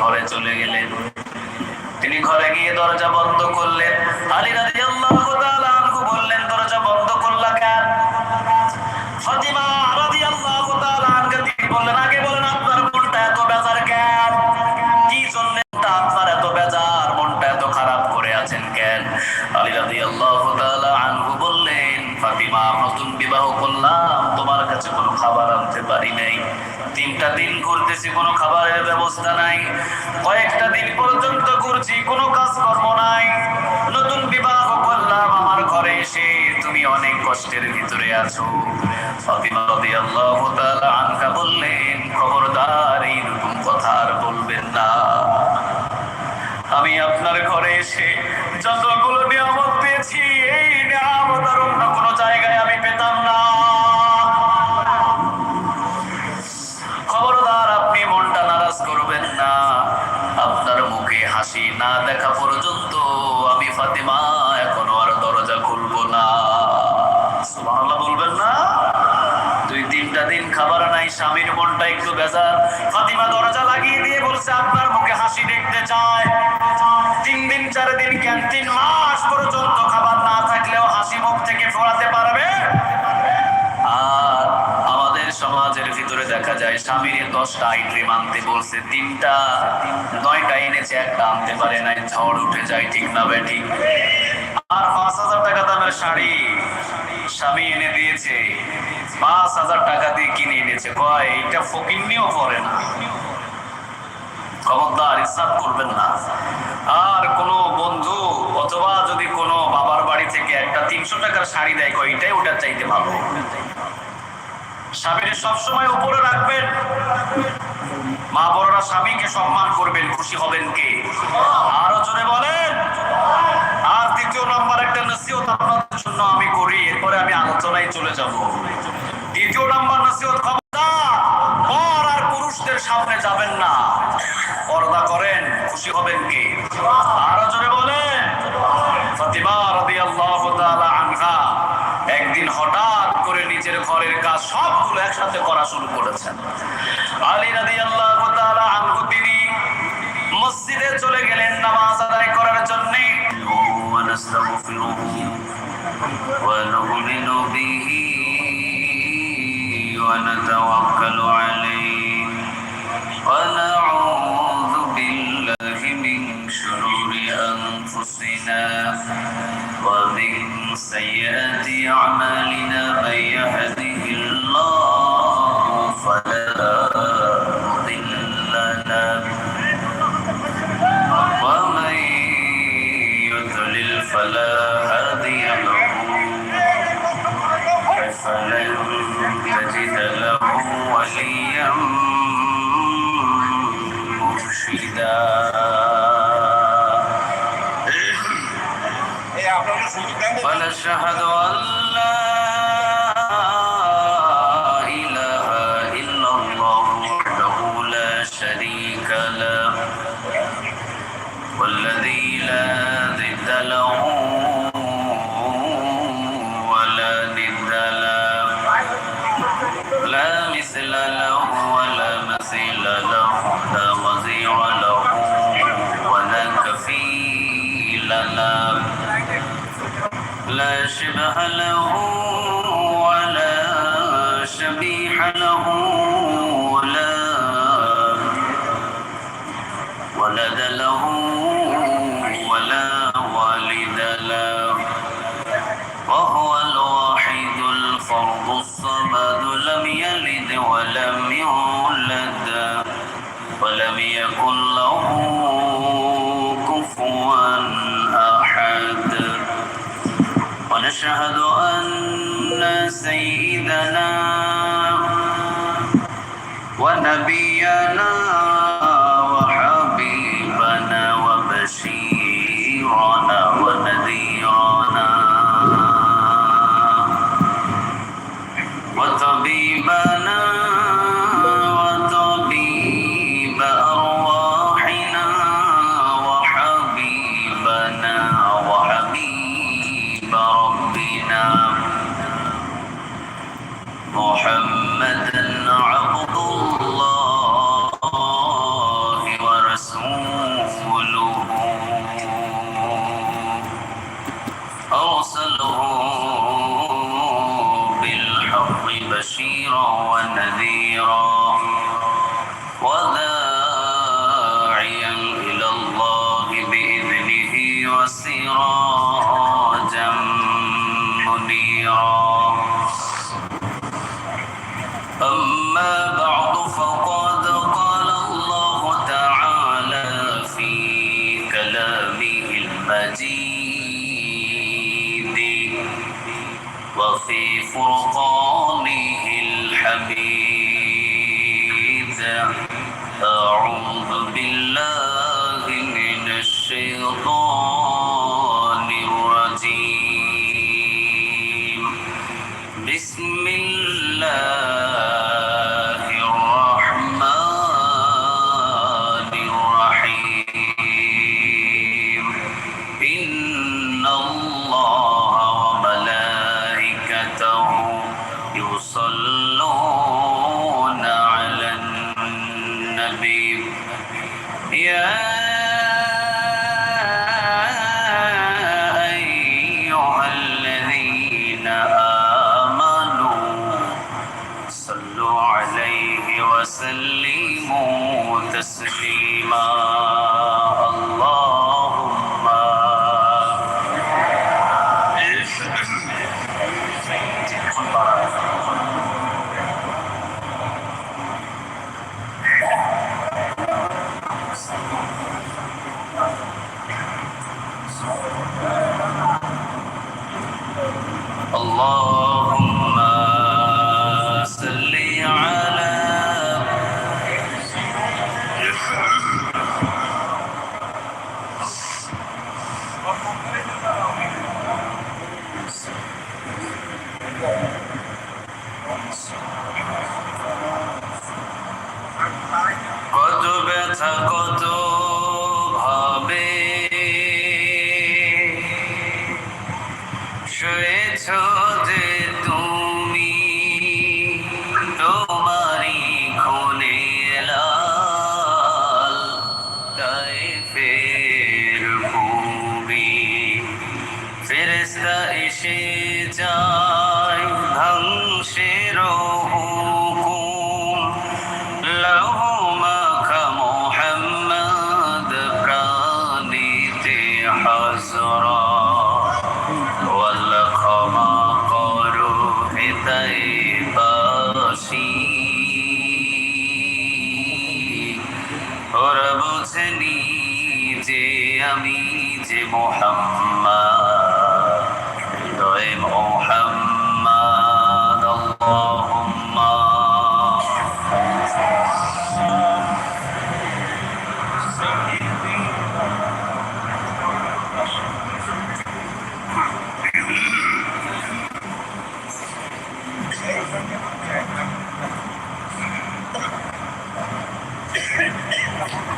ঘরে চলে গেলেন। তিনি ঘরে গিয়ে দরজা বন্ধ করলেন। আলী রাদিয়াল্লাহু কয়েকটা দিন পর্যন্ত ঘুরছি কোনো কাজকর্ম নাই। নতুন বিবাহ করলাম, আমার ঘরে এসে তুমি অনেক কষ্টের ভিতরে আছো। আনহা বললেন, খবরদার এইরকম কথা আর বলবেন না। আমি আপনার ঘরে এসে যতগুলো নিয়ামত পেয়েছি, এই হাসি না দেখা পর্যন্ত আমি ফাতিমা, এখনও আর দরজা খুলবো না। সুবহানাল্লাহ বলবেন না? দুই তিনটা দিন খাবার নাই, স্বামীর মনটা একটু বেজার। ফাতিমা দরজা লাগিয়ে দিয়ে বলছে, আপনার মুখে হাসি দেখতে চায়। তিন দিন, চার দিন কেন তিন মাস পর্যন্ত খাবার না থাকলেও হাসি মুখ থেকে ফোরাতে পারবে? সমাজের ভিতরে দেখা যায়, স্বামীর দশটা আইটেম আনতে বলছে, তিনটা, নয়টা এনেছে, একটা আনতে পারে নাই, ঝড় উঠে যায় ঠিক না বে, ঠিক। আর পাঁচ হাজার টাকা দামের শাড়ি স্বামী এনে দিয়েছে। পাঁচ হাজার টাকা দিয়ে কিনে এনেছে। কয়, এইটা ফকিন্নিও পরে না। খবরদার ইসাব করবেন না। আর কোনো বন্ধু অথবা যদি কোনো বাবার বাড়ি থেকে একটা তিনশো টাকার শাড়ি দেয়, কয় এটাই ওটার চাইতে ভালো। স্বামীর সবসময় উপরে রাখবেন। মা বড়রা স্বামীকে সম্মান করবেন, খুশি হবেন কে? আরও জোরে বলেন। আর দ্বিতীয় নাম্বার একটা নসিহত আপনাদের জন্য আমি করি, এরপরে আমি আলোচনায় চলে যাব। দ্বিতীয় নাম্বার নসিহত খবরদার পর আর পুরুষদের সামনে যাবেন না। পর্দা করেন, খুশি হবেন কে? আরও জোরে বলেন। ফাতিমা রাদিয়াল্লাহু তাআলা আনহা, একদিন হঠাৎ করে নিজের ঘরের কাজ সবগুলো একসাথে করা শুরু করেছেন আলী রাদিয়াল্লাহু তাআলা আনহু তিনি মসজিদে চলে গেলেন নামাজ আদায় করার জন্য ونستغفره ونؤمن به ونتوكل عليه ونعوذ بالله من شرور أنفسنا ومن سيئات أعمالنا من يهده ونشهد أن لا إله إلا الله وحده لا شريك له والذي لا ضد له ولا ند له. لا مثل له ولا مثيل له. له ولا شبيح له ولا ولد له ولا والد له وهو الواحد الفرد الصمد لم يلد ولم يولد ولم يكن له ونشهد أن سيدنا ونبينا Oh. শুয়েছ যে তুমি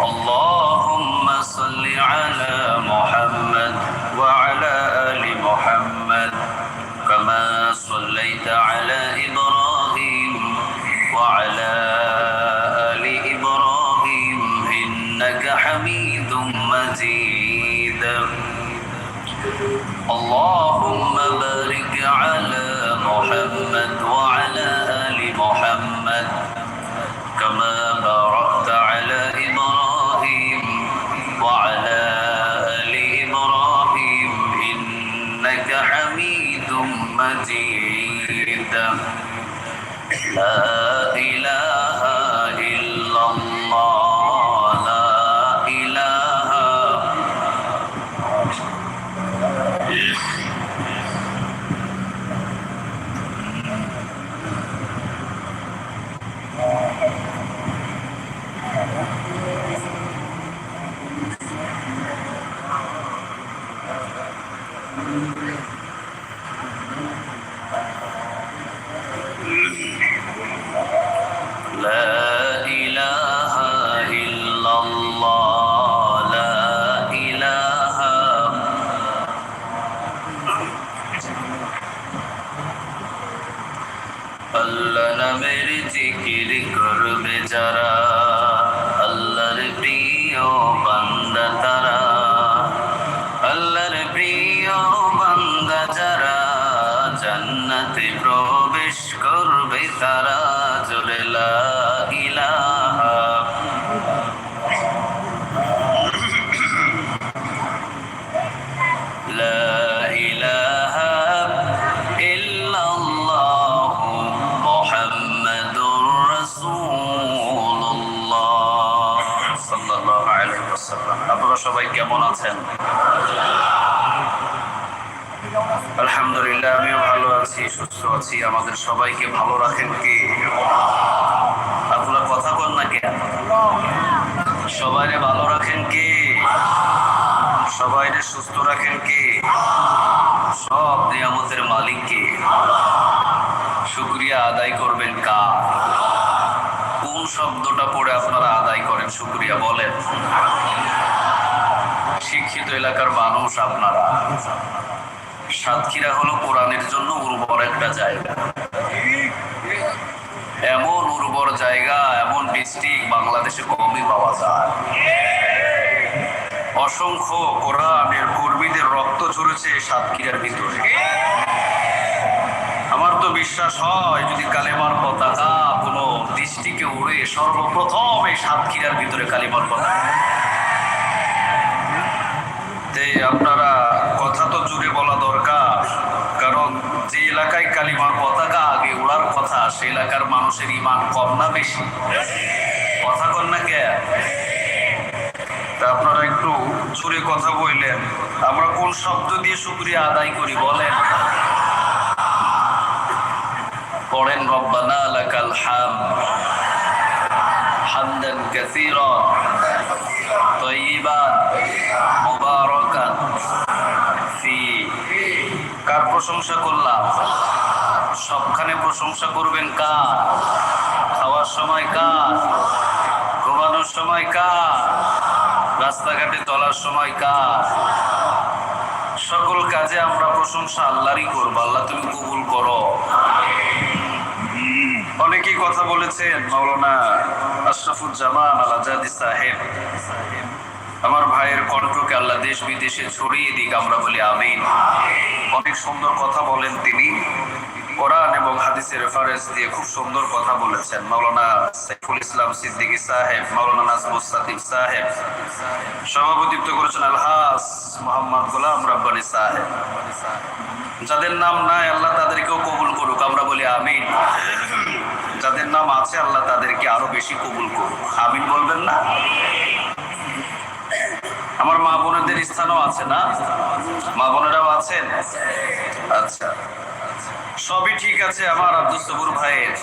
Allah আপনারা সবাই কেমন আছেন? আলহামদুলিল্লাহ, আমিও ভালো আছি, সুস্থ আছি। আমাদের সবাইকে ভালো রাখেন কি? আপনারা কথা বল না কেন? সবাইরে ভালো রাখেন কি? সবাইরে সুস্থ রাখেন কি? সব নিয়ামতের মালিককে শুক্রিয়া আদায় করবেন কার? শব্দটা পড়ে আপনারা আদায় করেন, শুক্রিয়া বলেন। শিক্ষিত এলাকার মানুষ আপনারা। সাতক্ষীরা হলো কোরআনের জন্য উর্বর একটা জায়গা। এমন উর্বর জায়গা, এমন ডিস্ট্রিক্ট বাংলাদেশে কমই পাওয়া যায়। অসংখ্য কোরআনের কর্মীদের রক্ত ঝরেছে সাতক্ষীরার ভিতরে। আমার তো বিশ্বাস হয়, যদি কালেমার পতাকা দৃষ্টিকে উড়ে সর্বপ্রথম এই সাতক্ষীরার ভিতরে কালিমার কথা আপনারা কথা তো জুড়ে বলা দরকার, কারণ যে এলাকায় কালিমার পতাকা আগে উড়ার কথা, সে এলাকার মানুষের ইমান কম না বেশি? কথা কন না কে? তা আপনারা একটু জুড়ে কথা বললেন। আমরা কোন শব্দ দিয়ে শুক্রিয়া আদায় করি বলেন? পড়েন, রব্বানা লাকাল হাম হামদান কাসীরা তয়্যিবান মুবারাকান ফি। কার প্রশংসা করলাম? সবখানে প্রশংসা করবেন কার? খাওয়ার সময় কার? ঘুমানোর সময় কা রাস্তাঘাটে চলার সময় কার? সকল কাজে আমরা প্রশংসা আল্লাহরই করব। আল্লাহ তুমি কবুল করো। অনেকেই কথা বলেছেন? মাওলানা আশরাফুজ্জামান আল আজাদি সাহেব। আমার ভাইয়ের কণ্ঠকে আল্লাহ দেশ বিদেশে ছড়িয়ে দিক, আমরা বলি আমিন। অনেক সুন্দর কথা বলেন তিনি। কোরআন এবং হাদিসের রেফারেন্স দিয়ে খুব সুন্দর কথা বলেছেন। মাওলানা সাইফুল ইসলাম সিদ্দিকী সাহেব, মাওলানা নাজমুস সাদিক সাহেব। সভাপতিত্ব করেছেন আলহাস মোহাম্মদ গোলাম রাব্বানি সাহেব। যাদের নাম নাই, আল্লাহ তাদেরকেও কবুল করুক, আমরা বলি আমিন। যাদের নাম আছে, আল্লাহ তাদেরকে আরও বেশি কবুল করুক। আমিন বলবেন না? আমার মা বোনেদের স্থানও আছে না? মা বোনেরাও আছেন? আচ্ছা। সবই ঠিক আছে আমার আব্দুল সবুর ভাইয়ের।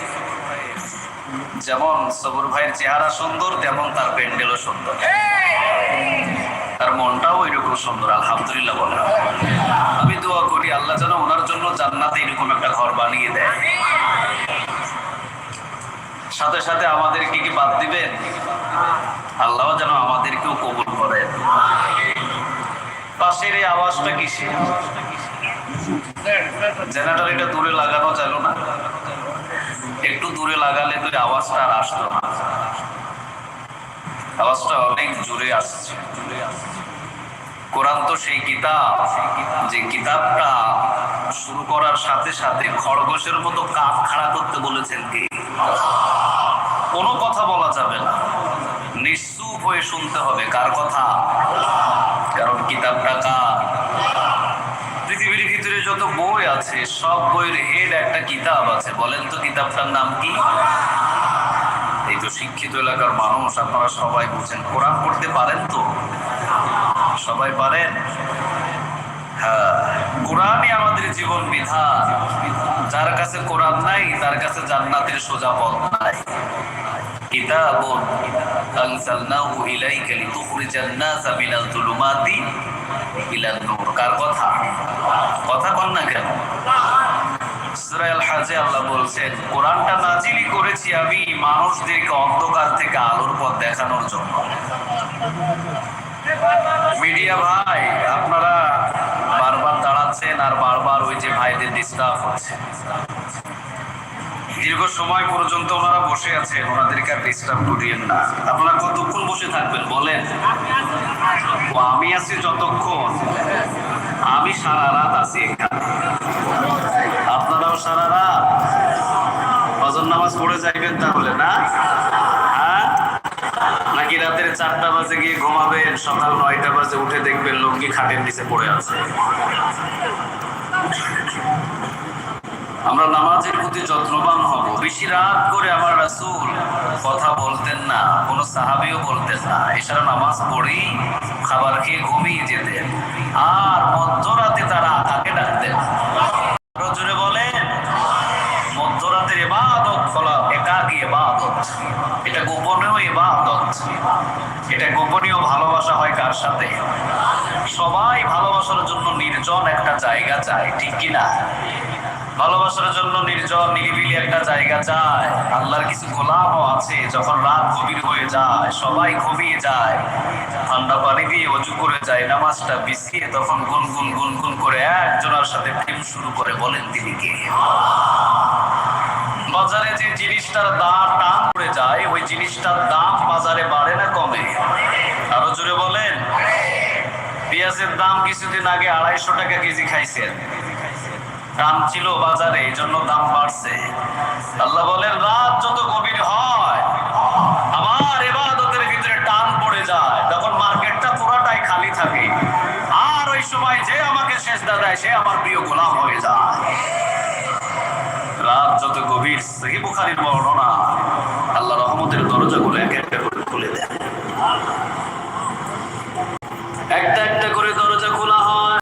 যেমন সবুর ভাইয়ের চেহারা সুন্দর, তেমন তার প্যান্ডেলও সুন্দর। তার মনটাও এরকম সুন্দর, আলহামদুলিল্লাহ বলে আমি দোয়া করি, আল্লাহ যেন ওনার জন্য জান্নাতে এরকম একটা ঘর বানিয়ে দেয়। সাথে সাথে আমাদেরকে কি বাদ দিবেন? আল্লাহ যেন আমাদেরকেও কবুল করেন। পাশের এই আওয়াজটা কিসে জেনারেটর এটা দূরে লাগানো যায় না। একটু দূরে লাগালে তো আওয়াজটা আর আসতো না। আওয়াজটা অনেক জোরে আসছে। কোরআন তো সেই কিতাব। যে কিতাবটা শুরু করার সাথে সাথে খরগোশের মতো কাপ খাড়া করতে বলেছেন কি? কোনো কথা বলা যাবে না। নিশ্চুপ হয়ে শুনতে হবে কার কথা। কারণ কিতাবটা কার? পৃথিবীর ভিতরে যত বই আছে, সব বইয়ের হেড একটা কিতাব আছে। বলেন তো কিতাবটার নাম কি? এই তো শিক্ষিত এলাকার মানুষ, আপনারা সবাই বুঝেন। কোরআন পড়তে পারেন তো? সবাই পারেন? কোরআনই আমাদের জীবন বিধান। যার কাছে কোরআন নাই, তার কাছে জান্নাতের সোজা পথ নাই। কিতাবুন ইলাইকা মিনাল যুলুমাতি ইলান নূর। কার কথা? কথা না কেন? হাজে আল্লাহ বলছেন, কোরআনটা নাজিলি করেছি আমি মানুষদেরকে অন্ধকার থেকে আলোর পথ দেখানোর জন্য। মিডিয়া ভাই, আপনারা দাঁড়াচ্ছেন আর বারবার ওই যে ভাইদের ডিস্টার্ব হচ্ছে দীর্ঘ সময় পর্যন্ত ওনারা বসে আছেন, ওনাদেরকে আর ডিস্টার্ব করিয়েন না। আপনারা কতক্ষণ বসে থাকবেন, বলেন? আমি আছি যতক্ষণ। আমি সারা রাত আছি এখানে। আপনারাও সারা রাত নামাজ পড়ে যাইবেন তাহলে, না? নাকি রাতের চারটা বাজে গিয়ে ঘুমাবেন, সকাল নয়টা বাজে উঠে দেখবেন লুঙ্গি খাটের নিচে পড়ে আছে। আমরা নামাজের প্রতি যত্নবান হব। বেশি রাত করে আমার রাসূল কথা বলতেন না, কোনো সাহাবিও বলতেন না। এছাড়া নামাজ পড়েই খাবার খেয়ে ঘুমিয়ে যেতেন। আর মধ্যরাতে তারা আকাকে ডাকতেন। এটা গোপনীয় ভালোবাসা হয় কার সাথে? সবাই ভালোবাসার জন্য নির্জন একটা জায়গা চায়, ঠিক কিনা ভালোবাসার জন্য নির্জন, নিরিবিলি একটা জায়গা চায়। আল্লাহর কিছু গোলামও আছে, যখন রাত গভীর হয়ে যায়, সবাই ঘুমিয়ে যায়। ঠান্ডা পানি দিয়ে অজু করে যায়, নামাজটা বিছিয়ে তখন গুনগুন গুনগুন করে একজনের সাথে প্রেম শুরু করে, বলেন তিনি কে? বাজারে যে জিনিসটার দাম টান যায়, ওই জিনিসটার দাম বাজারে বাড়ে না কমে? আরও জোরে বলেন। পেঁয়াজের দাম কিছুদিন আগে আড়াইশো টাকা কেজি খাইছেন। দাম ছিল বাজারে এই জন্য দাম বাড়ছে। আল্লাহ বলেন, রাত যত গভীর হয় আমার এবাদতের ভিতরে টান পড়ে যায়। তখন মার্কেটটা পুরাটাই খালি থাকে। আর ওই সময় যে আমাকে শেষ দেয়, সে আমার প্রিয় গোলাম হয়ে যায়। রাত যত গভীর সহি বুখারীর বর্ণনা। জান্নাতের দরজাগুলো একে একে করে খুলে দেন।